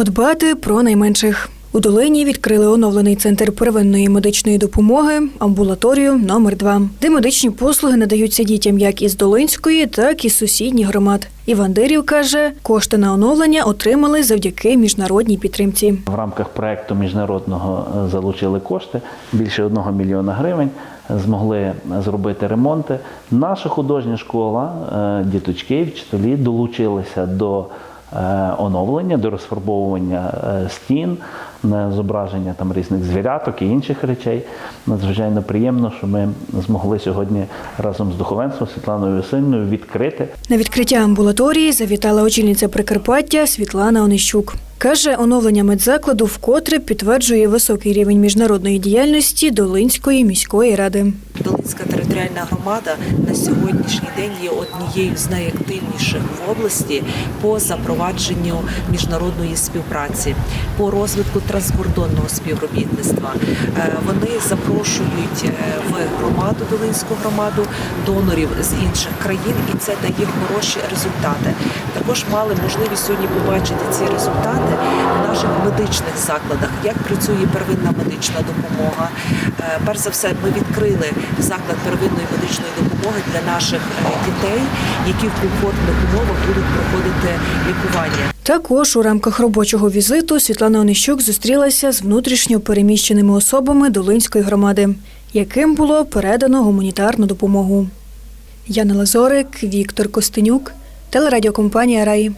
Подбати про найменших. У Долині відкрили оновлений центр первинної медичної допомоги, амбулаторію номер 2 де медичні послуги надаються дітям як із Долинської, так і сусідніх громад. Іван Дирів каже, кошти на оновлення отримали завдяки міжнародній підтримці. В рамках проекту міжнародного е, залучили кошти більше одного мільйона гривень. Змогли зробити ремонти. Наша художня школа, е, діточки, вчителі долучилися до оновлення, до розфарбовування е, стін, на зображення там різних звіряток і інших речей. Надзвичайно приємно, що ми змогли сьогодні разом з духовенством Світланою Васильівною відкрити На відкриття амбулаторії завітала очільниця Прикарпаття Світлана Онищук. Каже, оновлення медзакладу вкотре підтверджує високий рівень міжнародної діяльності Долинської міської ради. Долинська територіальна громада на сьогоднішній день є однією з найактивніших в області по запровадженню міжнародної співпраці, по розвитку транскордонного співробітництва. Е, Вони запрошують е, в громаду Долинську громаду донорів з інших країн, і це дає хороші результати. Також мали можливість сьогодні побачити ці результати в наших медичних закладах, як працює первинна медична допомога. Е, Перш за все, ми відкрили заклад первинної медичної допомоги для наших е, дітей, які в комфортних умовах будуть проходити лікування. Також у рамках робочого візиту Світлана Онищук зустрілася з внутрішньо переміщеними особами Долинської громади, яким було передано гуманітарну допомогу. Яна Лазорик, Віктор Костенюк, телерадіокомпанія Раї.